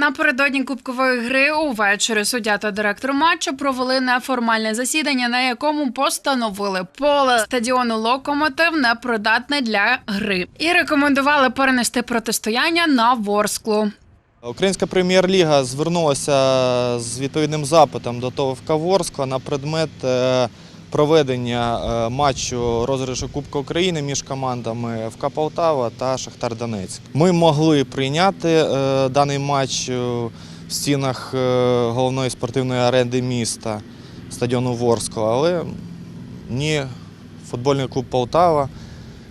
Напередодні кубкової гри увечері суддя та директор матчу провели неформальне засідання, на якому постановили поле стадіону Локомотив непридатне для гри і рекомендували перенести протистояння на Ворсклу. Українська прем'єр-ліга звернулася з відповідним запитом до ТОВ Ворскла на предмет е, проведення е, матчу розіграшу Кубка України між командами ФК Полтава та Шахтар Донецьк. Ми могли прийняти е, даний матч в стінах е, головної спортивної аренди міста стадіону Ворскла, але ні футбольний клуб Полтава,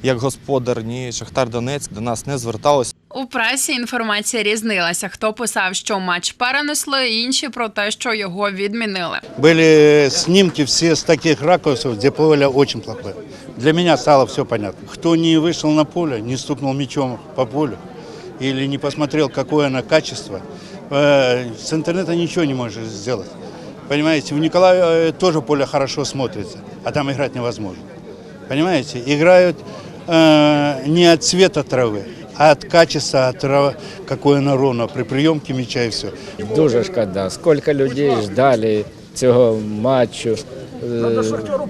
як господар, ні Шахтар Донецьк до нас не зверталися У пресі інформація різнилася. Хто писав, що матч перенесли, інші про те, що його відмінили. Были снимки все с таких ракурсов, где поле очень плохое. Для меня стало все понятно. Кто не вышел на поле, не стукнул мячом по полю или не посмотрел, какое оно качество, э, с интернета ничего не можешь сделать. Понимаете, в Николаеве э, тоже поле хорошо смотрится, а там играть невозможно. Понимаете, играют э, не от цвета травы, а от качества, от какое нарона при прийомці мяча і все. Дуже шкода. Скільки людей ждали цього матчу. е,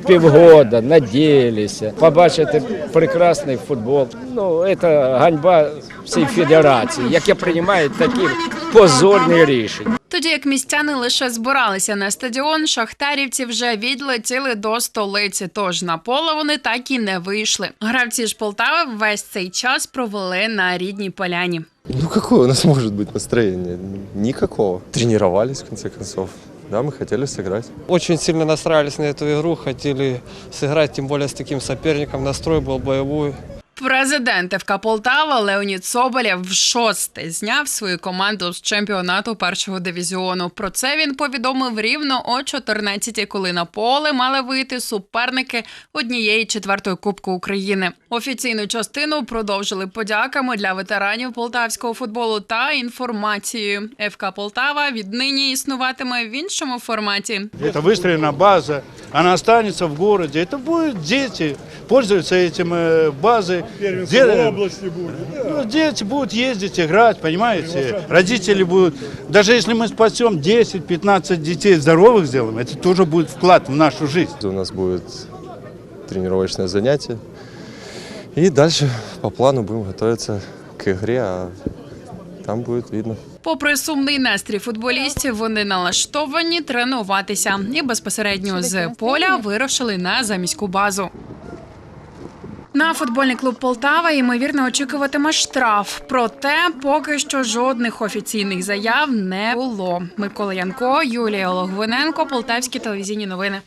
Півгода, надіялися. Побачити прекрасний футбол. Ну, це ганьба всій федерації, яке приймає такі позорні рішення. Тоді як містяни лише збиралися на стадіон, шахтарівці вже відлетіли до столиці. Тож на поле вони так і не вийшли. Гравці ж Полтави весь цей час провели на рідній поляні. Ну какое у нас может быть настроение? Никакого. Тренировались, в конце концов. Да, мы хотели сыграть. Очень сильно настраивались на эту игру, хотели сыграть, тем более с таким соперником. Настрой был боевой. Президент ФК Полтава Леонід Соболєв в шосте зняв свою команду з чемпіонату першого дивізіону. Про це він повідомив рівно о 14 коли на поле мали вийти суперники однієї четвертої Кубку України. Офіційну частину продовжили подяками для ветеранів полтавського футболу та інформацією. ФК Полтава віднині існуватиме в іншому форматі. Это выстроена база, она останется в городе. Это будут дети, пользуются этим э, базой. Де- области будет. Ну, дети будут ездить, играть, понимаете? Родители будут... Даже если мы спасем 10-15 детей здоровых сделаем, это тоже будет вклад в нашу жизнь. У нас будет тренировочное занятие. И дальше по плану будем готовиться к игре, а там будет видно. Попри сумний настрій футболістів, вони налаштовані тренуватися і безпосередньо з поля вирушили на заміську базу. На футбольний клуб Полтава ймовірно очікуватиме штраф. Проте поки що жодних офіційних заяв не було. Микола Янко, Юлія Логвиненко, Полтавські телевізійні новини.